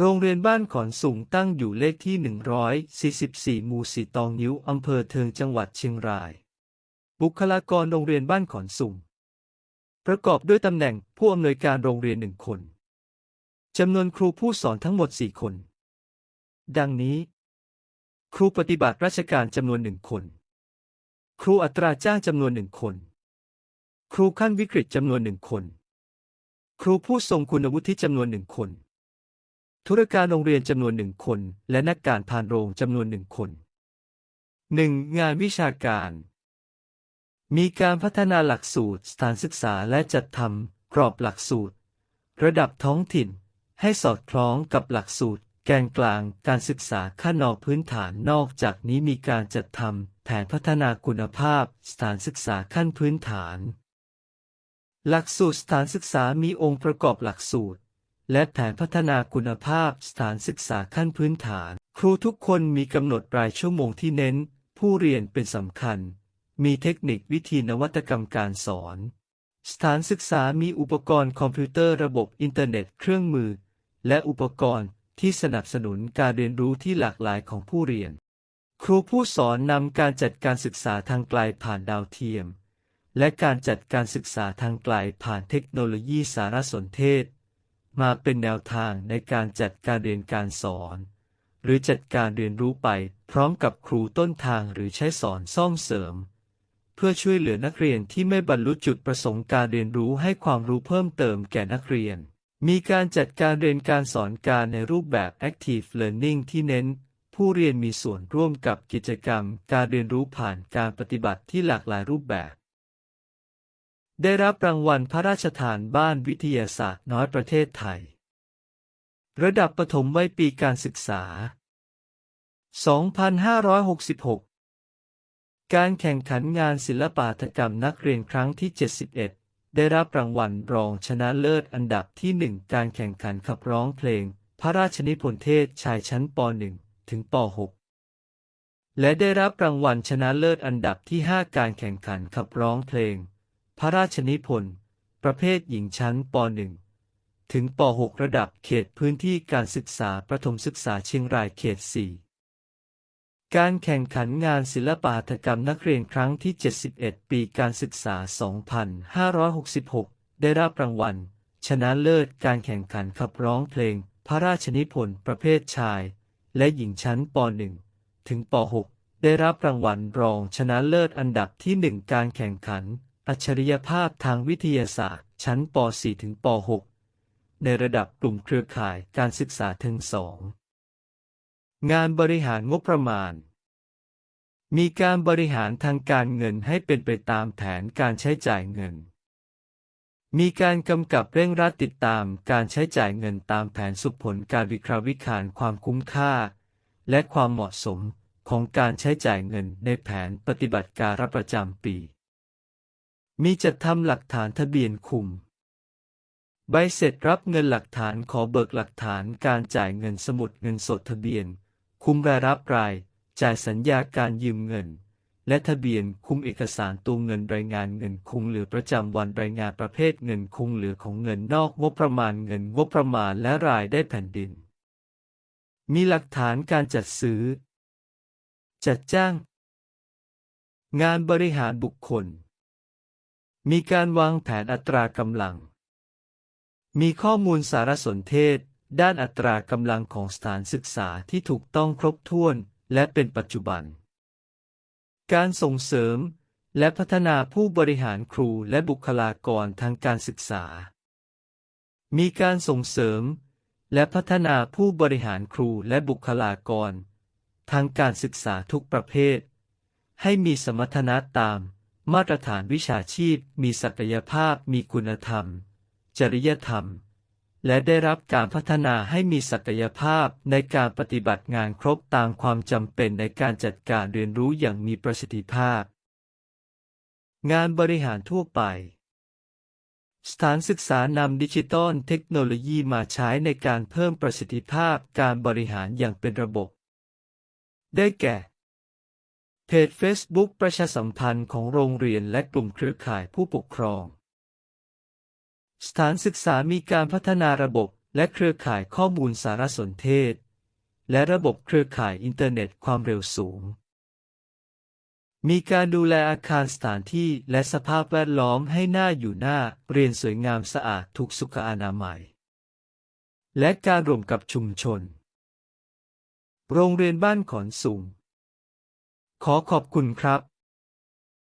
โรงเรียนบ้านขอนสูงตั้งอยู่เลขที่ 144 หมู่สีตองนิ้ว อำเภอเทิงจังหวัดเชียงราย บุคลากรโรงเรียนบ้านขอนสูง ประกอบด้วยตำแหน่งผู้อำนวยการโรงเรียนหนึ่งคน จำนวนครูผู้สอนทั้งหมด 4 คน ดังนี้ ครูปฏิบัติราชการจำนวนหนึ่งคน ครูอัตราจ้างจำนวนหนึ่งคน ครูขั้นวิกฤตจำนวนหนึ่งคน ครูผู้ทรงคุณวุฒิจำนวนหนึ่งคน ธุรการโรงเรียนจำนวนหนึ่งคน และนักการพานโรงจำนวนหนึ่งคน 1. งานวิชาการ มีการพัฒนาหลักสูตร สถานศึกษาและจัดทำกรอบหลักสูตร ระดับท้องถิ่น ให้สอดคล้องกับหลักสูตร แกนกลางการศึกษาขั้นนอกพื้นฐานนอกจากนี้มีการจัดทำแผนพัฒนาคุณภาพ สถานศึกษาขั้นพื้นฐาน หลักสูตรสถานศึกษามีองค์ประกอบหลักสูตร และแผนพัฒนาคุณภาพสถานศึกษาขั้นพื้นฐาน ครูทุกคนมีกำหนดรายชั่วโมงที่เน้น ผู้เรียนเป็นสำคัญ มีเทคนิควิธีนวัตกรรมการสอน สถานศึกษามีอุปกรณ์คอมพิวเตอร์ระบบอินเทอร์เน็ตเครื่องมือ และอุปกรณ์ที่สนับสนุนการเรียนรู้ที่หลากหลายของผู้เรียน ครูผู้สอนนำการจัดการศึกษาทางไกลผ่านดาวเทียม และการจัดการศึกษาทางไกลผ่านเทคโนโลยีสารสนเทศ มาเป็นแนวทางในการจัดการเรียนการสอน หรือจัดการเรียนรู้ไปพร้อมกับครูต้นทางหรือใช้สอนซ่อมเสริม เพื่อช่วยเหลือนักเรียนที่ไม่บรรลุจุดประสงค์การเรียนรู้ให้ความรู้เพิ่มเติมแก่นักเรียน มีการจัดการเรียนการสอนการในรูปแบบ Active Learning ที่เน้น ผู้เรียนมีส่วนร่วมกับกิจกรรม การเรียนรู้ผ่านการปฏิบัติที่หลากหลายรูปแบบ ได้รับรางวัลพระราชทานบ้านวิทยาศาสตร์น้อยประเทศไทย ระดับประถมวัยปีการศึกษา 2566 การแข่งขันงานศิลปาถกรรมนักเรียนครั้งที่ 71 ได้รับรางวัลรองชนะเลิศอันดับที่ 1 การแข่งขันขับร้องเพลง พระราชนิพนธ์เทศชายชั้นป .1 ถึงป .6 และได้รับรางวัลชนะเลิศอันดับที่ 5 การแข่งขันขับร้องเพลง พระราชนิพนธ์ ประเภทหญิงชั้นป .1 ถึงป .6 ระดับเขตพื้นที่การศึกษาประถมศึกษาเชียงรายเขต 4 การแข่งขันงานศิลปหัตถกรรมนักเรียนครั้งที่ 71 ปีการศึกษา 2566 ได้รับรางวัล ชนะเลิศการแข่งขันขับร้องเพลง พระราชนิพนธ์ประเภทชาย และหญิงชั้นป .1 ถึงป .6 ได้รับรางวัลรองชนะเลิศอันดับที่ 1 การแข่งขัน อัจฉริยภาพทางวิทยาศาสตร์ ชั้นป .4 ถึงป .6 ในระดับกลุ่มเครือข่ายการศึกษาเทิงสองงานบริหารงบประมาณ มีการบริหารทางการเงินให้เป็นไปตามแผนการใช้จ่ายเงิน มีการกำกับเร่งรัดติดตามการใช้จ่ายเงินตามแผนสุผลการวิเคราะห์วิคารความคุ้มค่า และความเหมาะสมของการใช้จ่ายเงินในแผนปฏิบัติการรับประจำปี มีจัดทำหลักฐานทะเบียนคุม ใบเสร็จรับเงินหลักฐานขอเบิกหลักฐานการจ่ายเงินสมุดเงินสดทะเบียน คุมรายรับราย จ่ายสัญญาการยืมเงิน และทะเบียนคุมเอกสารตัวเงินรายงานเงินคงเหลือประจำวันรายงานประเภทเงินคงเหลือของเงินนอกงบประมาณเงินงบประมาณและรายได้แผ่นดิน มีหลักฐานการจัดซื้อ จัดจ้าง งานบริหารบุคคล มีการวางแผนอัตรากำลัง มีข้อมูลสารสนเทศ ด้านอัตรากำลังของสถานศึกษาที่ถูกต้องครบถ้วน และเป็นปัจจุบัน การส่งเสริม และพัฒนาผู้บริหารครูและบุคลากรทางการศึกษา มีการส่งเสริม และพัฒนาผู้บริหารครูและบุคลากร ทางการศึกษาทุกประเภท ให้มีสมรรถนะตาม มาตรฐานวิชาชีพมีศักยภาพมีคุณธรรม จริยธรรม และได้รับการพัฒนาให้มีศักยภาพในการปฏิบัติงานครบตามความจำเป็นในการจัดการเรียนรู้อย่างมีประสิทธิภาพ งานบริหารทั่วไป สถานศึกษานำดิจิตอลเทคโนโลยีมาใช้ในการเพิ่มประสิทธิภาพการบริหารอย่างเป็นระบบ ได้แก่ เพจ Facebook ประชาสัมพันธ์ของโรงเรียนและกลุ่มเครือข่ายผู้ปกครอง สถานศึกษามีการพัฒนาระบบและเครือข่ายข้อมูลสารสนเทศ และระบบเครือข่ายอินเทอร์เน็ตความเร็วสูง มีการดูแลอาคารสถานที่และสภาพแวดล้อมให้หน่าอยู่หน่าเรียนสวยงามสะอาดถูกสุขอนามัย และการรวมกับชุมชน โรงเรียนบ้านขอนสูง ขอขอบคุณครับ